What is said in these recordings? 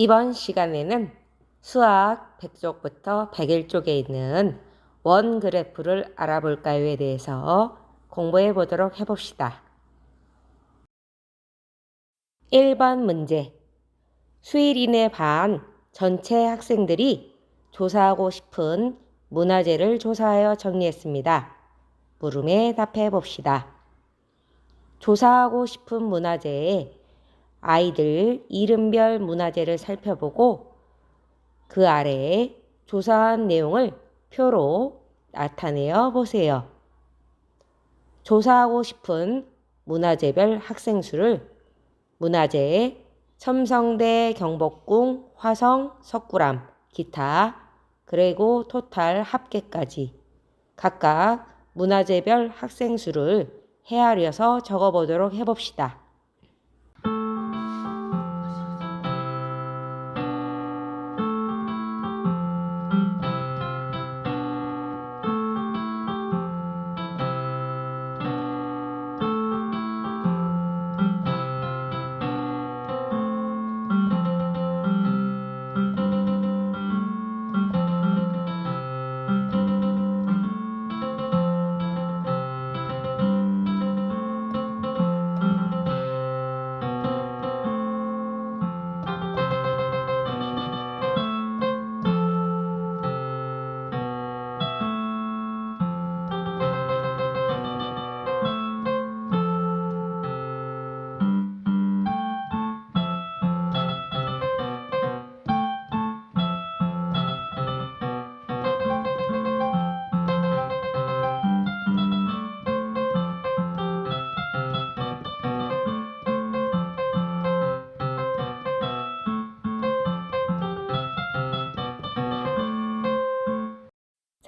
이번 시간에는 수학 100쪽부터 101쪽에 있는 원 그래프를 알아볼까요에 대해서 공부해 보도록 해봅시다. 1번 문제. 수일인의 반 전체 학생들이 조사하고 싶은 문화재를 조사하여 정리했습니다. 물음에 답해 봅시다. 조사하고 싶은 문화재에 아이들 이름별 문화재를 살펴보고 그 아래에 조사한 내용을 표로 나타내어 보세요. 조사하고 싶은 문화재별 학생 수를 문화재 첨성대, 경복궁, 화성, 석굴암, 기타, 그리고 토탈 합계까지 각각 문화재별 학생 수를 헤아려서 적어보도록 해봅시다.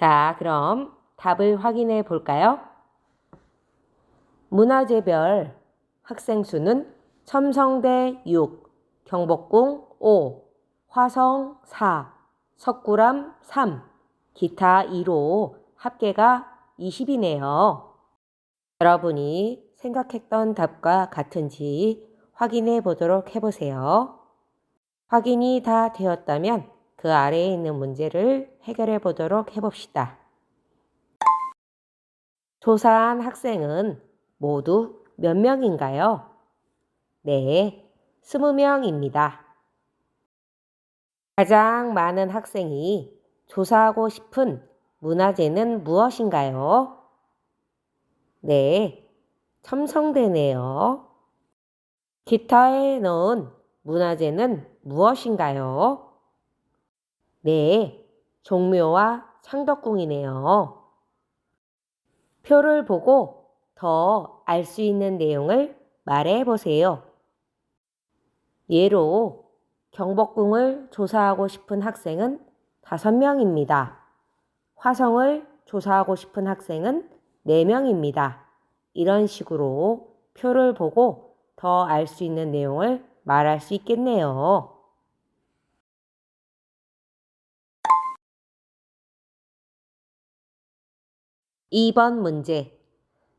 자, 그럼 답을 확인해 볼까요? 문화재별 학생 수는 첨성대 6, 경복궁 5, 화성 4, 석굴암 3, 기타 2로 합계가 20이네요. 여러분이 생각했던 답과 같은지 확인해 보도록 해보세요. 확인이 다 되었다면 그 아래에 있는 문제를 해결해 보도록 해봅시다. 조사한 학생은 모두 몇 명인가요? 네, 20명입니다. 가장 많은 학생이 조사하고 싶은 문화재는 무엇인가요? 네, 첨성대네요. 기타에 넣은 문화재는 무엇인가요? 네, 종묘와 창덕궁이네요. 표를 보고 더 알 수 있는 내용을 말해 보세요. 예로 경복궁을 조사하고 싶은 학생은 5명입니다. 화성을 조사하고 싶은 학생은 4명입니다. 이런 식으로 표를 보고 더 알 수 있는 내용을 말할 수 있겠네요. 2번 문제.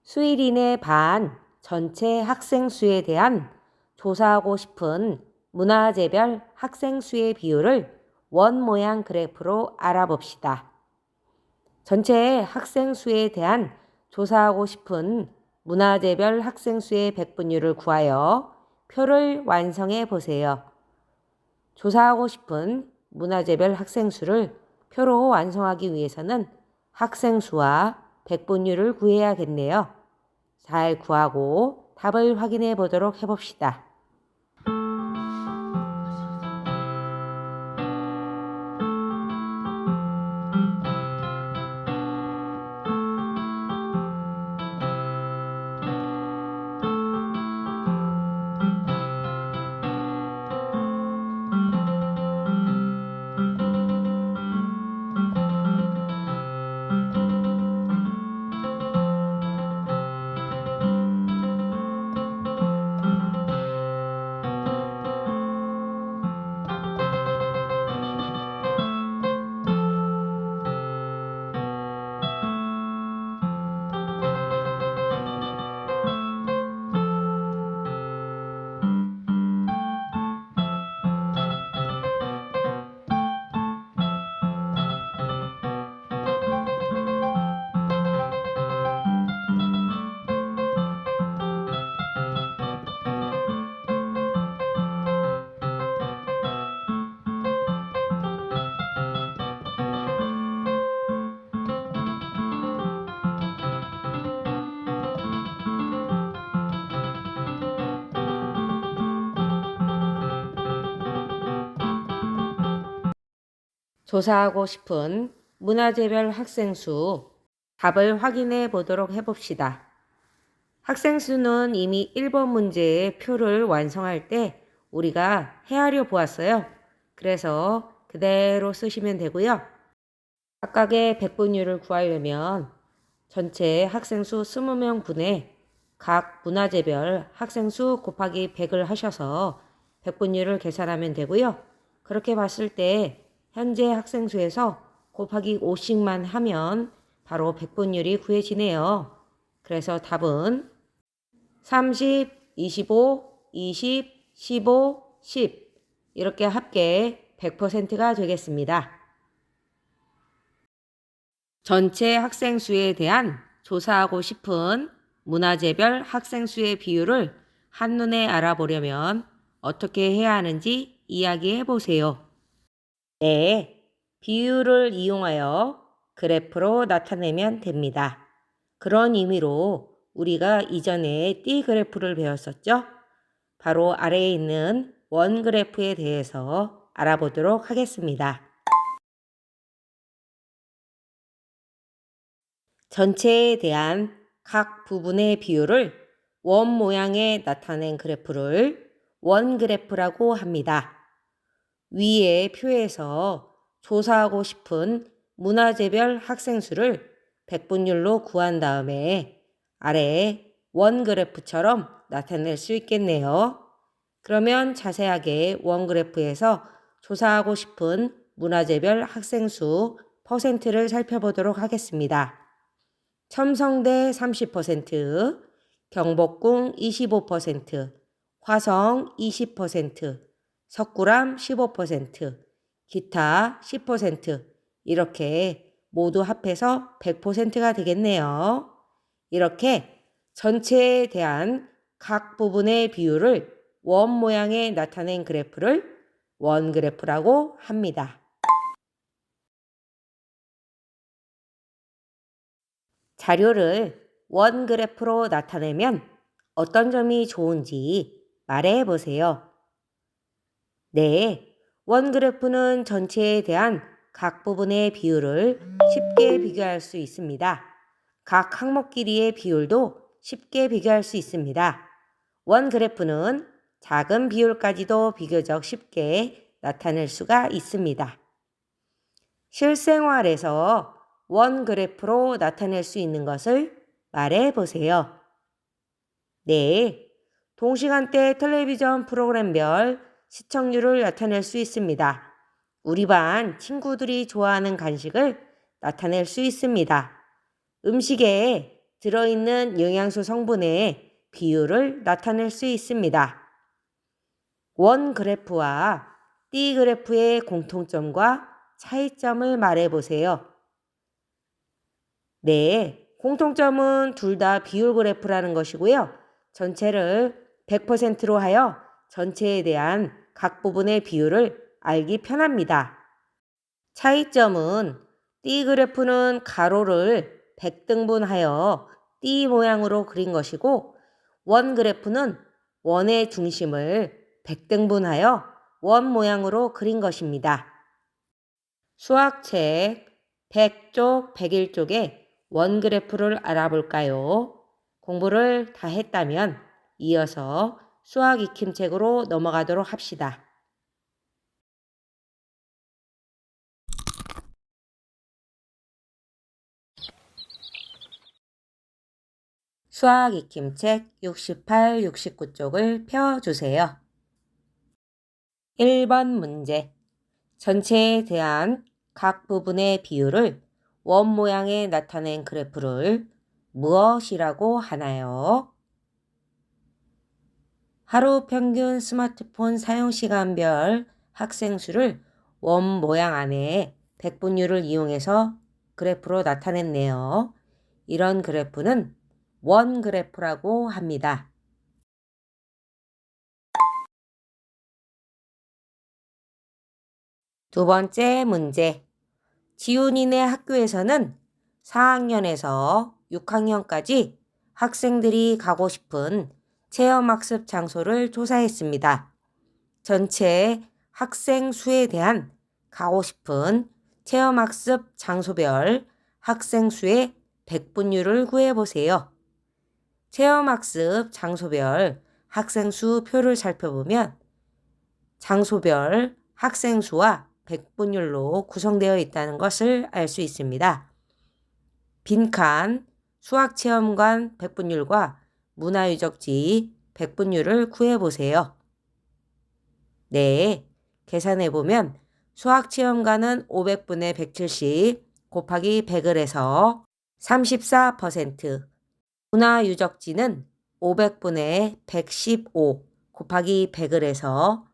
수일인의 반 전체 학생 수에 대한 조사하고 싶은 문화재별 학생 수의 비율을 원 모양 그래프로 알아봅시다. 전체 학생 수에 대한 조사하고 싶은 문화재별 학생 수의 백분율을 구하여 표를 완성해 보세요. 조사하고 싶은 문화재별 학생 수를 표로 완성하기 위해서는 학생 수와 백분율을 구해야겠네요. 잘 구하고 답을 확인해 보도록 해봅시다. 조사하고 싶은 문화재별 학생 수 답을 확인해 보도록 해봅시다. 학생 수는 이미 1번 문제의 표를 완성할 때 우리가 헤아려 보았어요. 그래서 그대로 쓰시면 되고요. 각각의 백분율을 구하려면 전체 학생 수 20명 분의 각 문화재별 학생 수 곱하기 100을 하셔서 백분율을 계산하면 되고요. 그렇게 봤을 때 현재 학생 수에서 곱하기 5씩만 하면 바로 백분율이 구해지네요. 그래서 답은 30, 25, 20, 15, 10 이렇게 합계 100%가 되겠습니다. 전체 학생 수에 대한 조사하고 싶은 문화재별 학생 수의 비율을 한눈에 알아보려면 어떻게 해야 하는지 이야기해 보세요. 네, 비율을 이용하여 그래프로 나타내면 됩니다. 그런 의미로 우리가 이전에 띠 그래프를 배웠었죠? 바로 아래에 있는 원 그래프에 대해서 알아보도록 하겠습니다. 전체에 대한 각 부분의 비율을 원 모양에 나타낸 그래프를 원 그래프라고 합니다. 위의 표에서 조사하고 싶은 문화재별 학생 수를 백분율로 구한 다음에 아래에 원 그래프처럼 나타낼 수 있겠네요. 그러면 자세하게 원 그래프에서 조사하고 싶은 문화재별 학생 수 퍼센트를 살펴보도록 하겠습니다. 첨성대 30%, 경복궁 25%, 화성 20%, 석굴암 15%, 기타 10% 이렇게 모두 합해서 100%가 되겠네요. 이렇게 전체에 대한 각 부분의 비율을 원 모양에 나타낸 그래프를 원 그래프라고 합니다. 자료를 원 그래프로 나타내면 어떤 점이 좋은지 말해 보세요. 네, 원 그래프는 전체에 대한 각 부분의 비율을 쉽게 비교할 수 있습니다. 각 항목 길이의 비율도 쉽게 비교할 수 있습니다. 원 그래프는 작은 비율까지도 비교적 쉽게 나타낼 수가 있습니다. 실생활에서 원 그래프로 나타낼 수 있는 것을 말해 보세요. 네. 동시간대 텔레비전 프로그램별 시청률을 나타낼 수 있습니다. 우리 반 친구들이 좋아하는 간식을 나타낼 수 있습니다. 음식에 들어있는 영양소 성분의 비율을 나타낼 수 있습니다. 원 그래프와 띠 그래프의 공통점과 차이점을 말해 보세요. 네, 공통점은 둘 다 비율 그래프라는 것이고요. 전체를 100%로 하여 전체에 대한 각 부분의 비율을 알기 편합니다. 차이점은 띠 그래프는 가로를 100등분하여 띠 모양으로 그린 것이고 원 그래프는 원의 중심을 100등분하여 원 모양으로 그린 것입니다. 수학책 100쪽, 101쪽에 원 그래프를 알아볼까요? 공부를 다 했다면 이어서 수학 익힘책으로 넘어가도록 합시다. 수학 익힘책 68, 69쪽을 펴주세요. 1번 문제. 전체에 대한 각 부분의 비율을 원 모양에 나타낸 그래프를 무엇이라고 하나요? 하루 평균 스마트폰 사용 시간별 학생 수를 원 모양 안에 백분율을 이용해서 그래프로 나타냈네요. 이런 그래프는 원 그래프라고 합니다. 두 번째 문제. 지훈이네 학교에서는 4학년에서 6학년까지 학생들이 가고 싶은 체험학습 장소를 조사했습니다. 전체 학생 수에 대한 가고 싶은 체험학습 장소별 학생 수의 백분율을 구해보세요. 체험학습 장소별 학생 수 표를 살펴보면 장소별 학생 수와 백분율로 구성되어 있다는 것을 알 수 있습니다. 빈칸 수학체험관 백분율과 문화유적지 백분율을 구해보세요. 네, 계산해보면 수학체험관은 500분의 170 곱하기 100을 해서 34%, 문화유적지는 500분의 115 곱하기 100을 해서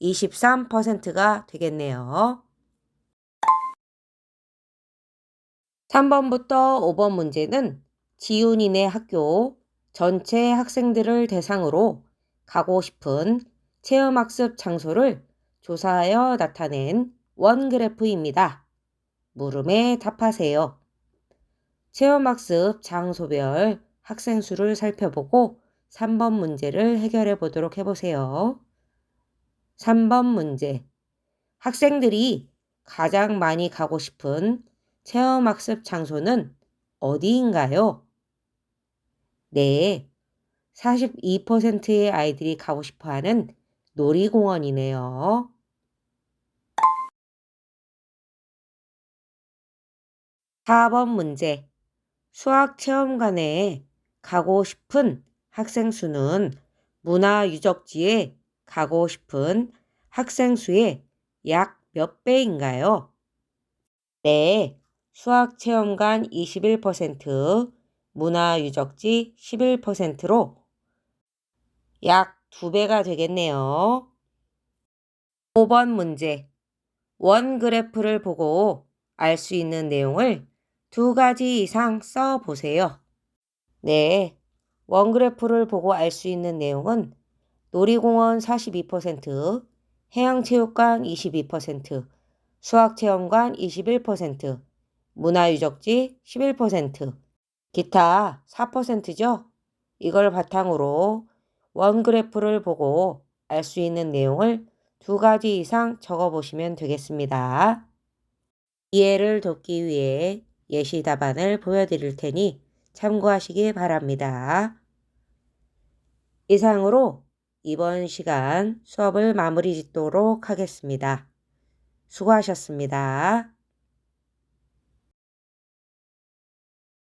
23%가 되겠네요. 3번부터 5번 문제는 지훈이네 학교 전체 학생들을 대상으로 가고 싶은 체험학습 장소를 조사하여 나타낸 원그래프입니다. 물음에 답하세요. 체험학습 장소별 학생 수를 살펴보고 3번 문제를 해결해 보도록 해보세요. 3번 문제. 학생들이 가장 많이 가고 싶은 체험학습 장소는 어디인가요? 네. 42%의 아이들이 가고 싶어 하는 놀이공원이네요. 4번 문제. 수학 체험관에 가고 싶은 학생 수는 문화유적지에 가고 싶은 학생 수의 약 몇 배인가요? 네, 수학 체험관 21%, 문화유적지 11%로 약 2배가 되겠네요. 5번 문제. 원 그래프를 보고 알 수 있는 내용을 두 가지 이상 써 보세요. 네. 원 그래프를 보고 알 수 있는 내용은 놀이공원 42%, 해양체육관 22%, 수학체험관 21%, 문화유적지 11%, 기타 4%죠? 이걸 바탕으로 원 그래프를 보고 알 수 있는 내용을 두 가지 이상 적어 보시면 되겠습니다. 이해를 돕기 위해 예시 답안을 보여드릴 테니 참고하시기 바랍니다. 이상으로 이번 시간 수업을 마무리 짓도록 하겠습니다. 수고하셨습니다.